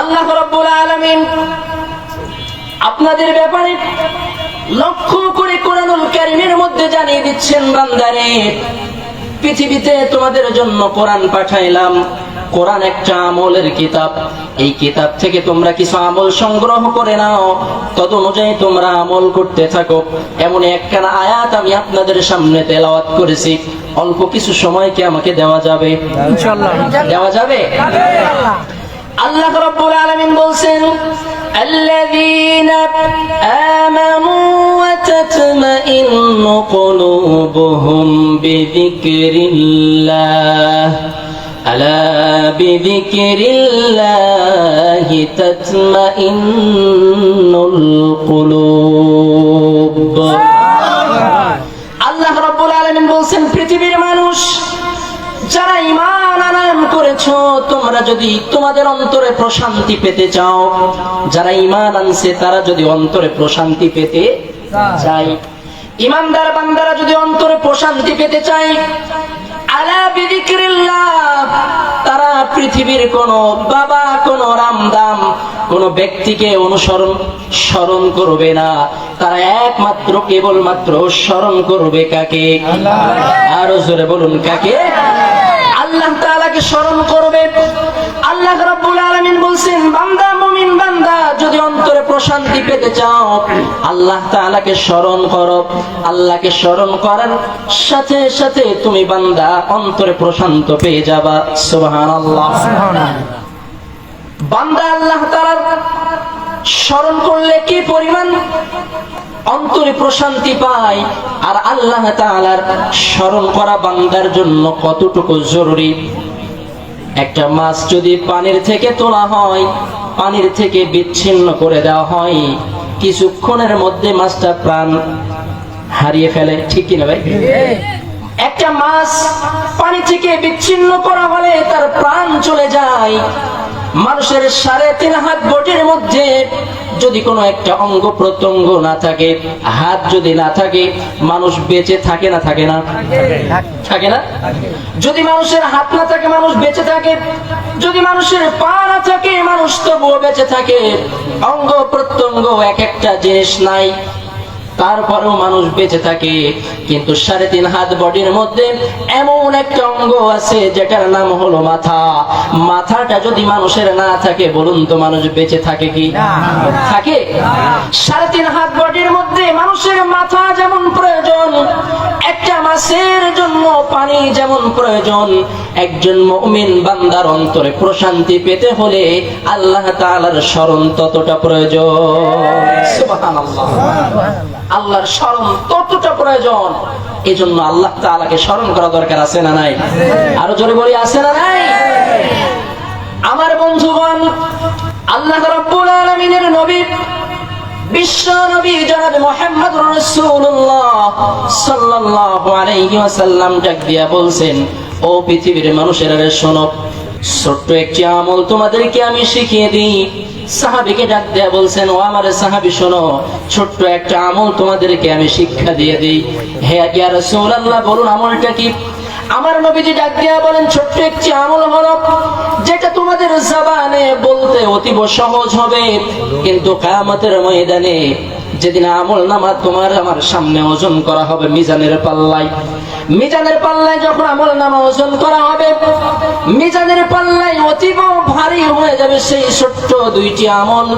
আল্লাহ রব্বুল আলামিন আপনাদের ব্যাপারে লক্ষ্য করে কোরআনুল কারিমের মধ্যে জানিয়ে দিচ্ছেন বান্দারে পৃথিবীতে তোমাদের জন্য কোরআন পাঠাইলাম। কোরআন একটা আমলের কিতাব। এই কিতাব থেকে তোমরা কিছু আমল সংগ্রহ করে নাও। তদ অনুযায়ী তোমরা আমল করতে থাকো। এমন একখানা আয়াত আমি আপনাদের সামনে তেলাওয়াত করেছি। অল্প কিছু সময় কি আমাকে দেওয়া যাবে? দেওয়া যাবে? আল্লাহ রব্বুল আলামিন বলছেন আল্লাযীনা আমানু ওয়া তাতমাইন্নু কুলুবুহুম বিযিকরিল্লাহ। আলা বিযিকরিল্লাহি তাতমাইন্নুল যদি তোমাদের অন্তরে প্রশান্তি পেতে চাও যারা ইমান আনছে তারা যদি অন্তরে প্রশান্তি পেতে চাই ইমানদার বান্দারা যদি অন্তরে প্রশান্তি পেতে চাই আলা তারা পৃথিবীর কোন বাবা কোন রামদাম কোন ব্যক্তিকে অনুসরণ স্মরণ করবে না। তারা একমাত্র কেবলমাত্র স্মরণ করবে কাকে? আরও জোরে বলুন কাকে? আল্লাহ তাআলাকে স্মরণ করবে আল্লাহ রাব্বুল আলামিন বলছেন বান্দা মুমিন বান্দা যদি অন্তরে প্রশান্তি পেতে চাও, আল্লাহ তাআলাকে স্মরণ করো। আল্লাহকে স্মরণ করার সাথে সাথে তুমি বান্দা অন্তরে প্রশান্ত পেয়ে যাবা। সুবহানাল্লাহ। বান্দা আল্লাহ তাআলার স্মরণ করলে কি পরিমাণ? অন্তরে প্রশান্তি পায়। আর আল্লাহ তাআলার স্মরণ করা বান্দার জন্য কতটুকু জরুরি? একটা মাছ যদি পানির থেকে তোলা হয়, পানির থেকে বিচ্ছিন্ন করে দেওয়া হয় কিছুক্ষণের মধ্যে মাছটা প্রাণ হারিয়ে ফেলে। ঠিক কিনা ভাই? একটা মাছ পানি থেকে বিচ্ছিন্ন করা হলে তার প্রাণ চলে যায়। মানুষের সাড়ে তিন হাত বটির মধ্যে যদি কোনো একটা অঙ্গ প্রত্যঙ্গ না থাকে, হাত যদি না থাকে, মানুষ বেঁচে থাকে না থাকে না? থাকে না? যদি মানুষের হাত না থাকে, মানুষ বেঁচে থাকে। যদি মানুষের পা না থাকে, মানুষ তবুও বেঁচে থাকে। অঙ্গ প্রত্যঙ্গ এক একটা জিনিস নাই। তারপরেও মানুষ বেঁচে থাকে। কিন্তু সাড়ে তিন হাত বডির মধ্যে এমন একটা অঙ্গ আছে যেটার নাম হলো মাথা। মাথাটা যদি মানুষের না থাকে বলুন তো মানুষ বেঁচে থাকে কি? থাকে? সাড়ে তিন হাত বডির মধ্যে মানুষের মাথা যেমন প্রয়োজন একটা মাসের জন্য পানি যেমন প্রয়োজন একজন মুমিন বান্দার অন্তরে প্রশান্তি পেতে হলে আল্লাহ তাআলার স্মরণ ততটা প্রয়োজন। সুবহানাল্লাহ। আল্লাহর স্মরণ ততটা প্রয়োজন। এই জন্য আল্লাহ তাআলাকে স্মরণ করা দরকার, আছে না নাই? আরও জোরে বলি, আছে না নাই? আমার বন্ধুগণ, আল্লাহ রাব্বুল আলামিনের নবী, বিশ্ব নবী জনাব মোহাম্মদ রাসূলুল্লাহ সাল্লাল্লাহু আলাইহি ডাক দিয়া বলছেন, ও পৃথিবীর মানুষেরা শোনো ছোট্ট একটি আমল তোমাদেরকে আমি শিখিয়ে দিই। সাহাবিকে ডাক দেয়া বলছেন, ও আমার সাহাবি, শোনো, ছোট্ট একটা আমল তোমাদেরকে আমি শিক্ষা দিয়ে দিই। হে ইয়া রাসূলুল্লাহ, বলুন আমলটা কি? আমার নবীজি ডাক দিয়া বলেন, ছোট্ট একটি আমল হলো, যেটা তোমাদের জবানে বলতে অতীব সহজ হবে, কিন্তু কায়ামতের ময়দানে যেদিন আমল নামা তোমার আমার সামনে ওজন করা হবে মিজানের পাল্লায়। মিজানের পাল্লায় যখন আমল নামা ওজন করা হবে মিজানের পাল্লায় অতীব ভারী হয়ে যাবে সেই ছোট্ট দুইটি আমল।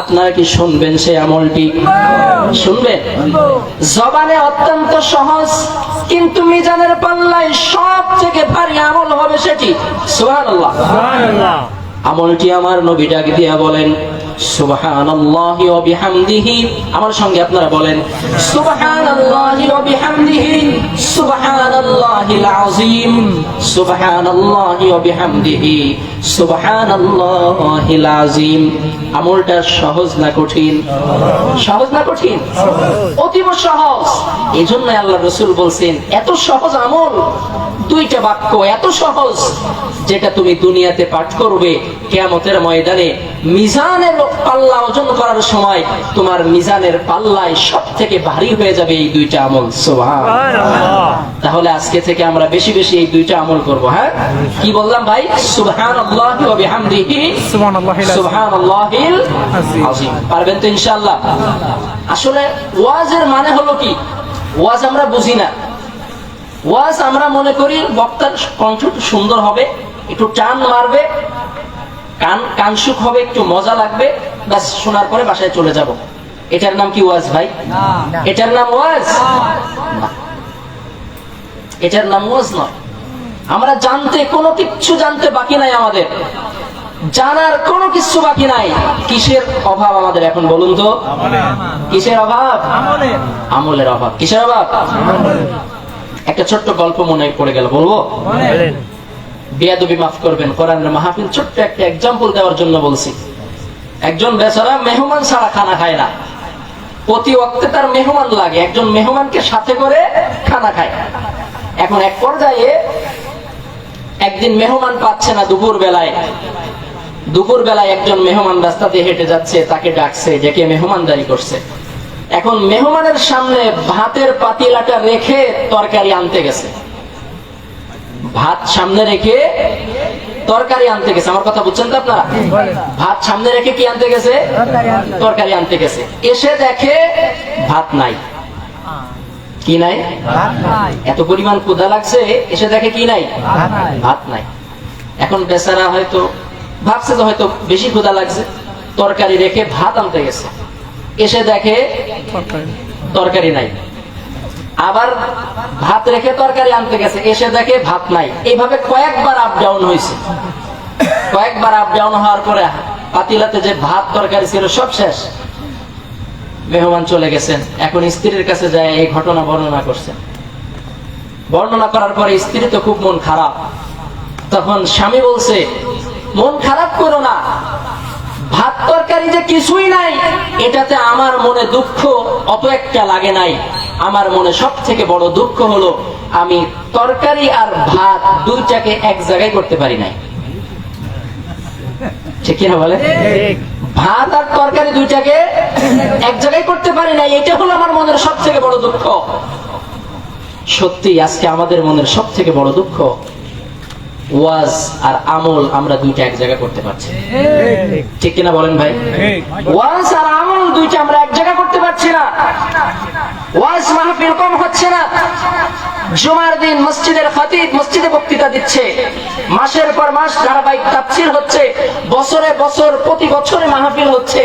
আপনারা কি শুনবেন সেই আমলটি? শুনবেন? জবানে অত্যন্ত সহজ কিন্তু মিজানের পাল্লায় সব থেকে ভারী আমল হবে সেটি। সুবহানাল্লাহ। আমলটি আমার নবী ডাক দিয়া বলেন সুবহানাল্লাহি ওয়া বিহামদিহি। আমার সঙ্গে আপনারা বলেন, সুবহানাল্লাহি ওয়া বিহামদিহি, সুবহানাল্লাহিল আযীম, সুবহানাল্লাহি ওয়া বিহামদিহি, সুবহানাল্লাহিল আযীম। আমলটা সহজ না কঠিন? সহজ না কঠিন? অতীব সহজ। এই জন্য আল্লাহ রসুল বলছেন, এত সহজ আমল, দুইটা বাক্য এত সহজ, যেটা তুমি দুনিয়াতে পাঠ করবে, কেয়ামতের ময়দানে মিজানের পাল্লা ওজন করার সময় তোমার মিজানের পাল্লায় সব থেকে ভারী হয়ে যাবে এই দুইটা আমল। সুবহান তাহলে আজকে থেকে আমরা বেশি বেশি এই দুইটা আমল করব হ্যাঁ? কি বললাম ভাই। আযীম। পারবেন তো ইনশাআল্লাহ? আসলে ওয়াজের মানে হলো কি? ওয়াজ আমরা বুঝি না। ওয়াজ আমরা মনে করি বক্তার কণ্ঠ সুন্দর হবে একটু টান মারবে কান কানসুক হবে একটু মজা লাগবে ব্যাস শোনার পরে বাসায় চলে যাব। এটার নাম কি ওয়াজ ভাই? এটার নাম ওয়াজ? এটার নাম ওয়াজ নয়। আমরা জানতে কোনো কিচ্ছু জানতে বাকি নাই আমাদের। জানার কোনো কিছু বাকি নাই। কিসের অভাব আমাদের এখন বলুন তো? কিসের অভাব? আমলের। অভাব। কিসের অভাব? একটা ছোট্ট গল্প মনে পড়ে গেল বলব? বিয়াদবি মাফ করবেন, কোরআনের মাহফিল ছোট্ট একটা এক্সাম্পল দেওয়ার জন্য বলছি। একজন বেচারা মেহমান ছাড়া খানা খায় না। প্রতি ওয়াক্তে তার মেহমান লাগে, একজন মেহমানকে সাথে করে খানা খায়। এখন এক পর্যায়ে একদিন মেহমান পাচ্ছে না দুপুর বেলায়। দুপুর বেলায় একজন মেহমান রাস্তা দিয়ে হেঁটে যাচ্ছে, তাকে ডাকছে ডেকে মেহমানদারি করছে? এখন মেহমানের সামনে ভাতের পাতিলাটা রেখে তরকারি আনতে গেছে। ভাত সামনে রেখে তরকারি আনতে গেছে। আমার কথা বুঝছেন তো আপনারা? ভাত সামনে রেখে কি আনতে গেছে? তরকারি আনতে। গেছে। এসে দেখে ভাত নাই। কি নাই? এত পরিমাণ ক্ষুধা লাগছে এসে দেখে কি নাই? ভাত নাই। এখন বেচারা হয়তো ভাবছে তো হয়তো বেশি ক্ষুধা লাগছে। তরকারি রেখে ভাত আনতে গেছে। এসে দেখে তরকারি নাই। আবার ভাত রেখে তরকারি আনতে গেছে, এসে দেখে ভাত নাই। এইভাবে কয়েকবার আপ ডাউন হয়েছে। কয়েকবার আপ ডাউন হওয়ার পরে পাতিলাতে যে ভাত তরকারি ছিল সব শেষ। মেহমান চলে গেছেন। এখন স্ত্রীর কাছে যায়, এই ঘটনা বর্ণনা করছেন। বর্ণনা করার পরে স্ত্রী তো খুব মন খারাপ। তখন স্বামী বলছে, মন খারাপ করো না। ভাত তরকারি যে কিছুই নাই, এটাতে আমার মনে দুঃখ অত একটা লাগে নাই। আমার মনে সব থেকে বড় দুঃখ হলো আমি তরকারি আর ভাত দুইটাকে এক জায়গায় করতে পারি নাই। ঠিক কিনা বলে? ভাত আর তরকারি দুইটাকে এক জায়গায় করতে পারি নাই এটা হলো আমার মনের সব থেকে বড় দুঃখ। সত্যি আজকে আমাদের মনের সব থেকে বড় দুঃখ ওয়াজ আর আমল আমরা দুইটা এক জায়গায় করতে পারছি। ঠিক। কিনা বলেন ভাই? ওয়াজ আর আমল দুইটা আমরা এক জায়গায় করতে পারছি না ওয়াজ জুমার দিন মসজিদের মসজিদে বক্তৃতা দিচ্ছে। মাসের পর মাস ধারাবাহিক হচ্ছে, বছরে বছর, প্রতি বছরে মাহফিল হচ্ছে।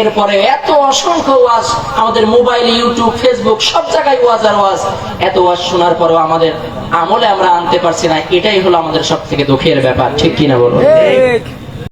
এরপরে এত অসংখ্য ওয়াজ, আমাদের মোবাইল, ইউটিউব, ফেসবুক, সব জায়গায় ওয়াজ আর ওয়াজ। এত ওয়াজ শোনার পরেও আমাদের আমলে আমরা আনতে পারছি না, এটাই হলো আমাদের সব থেকে দুঃখের ব্যাপার, ঠিক কিনা বলব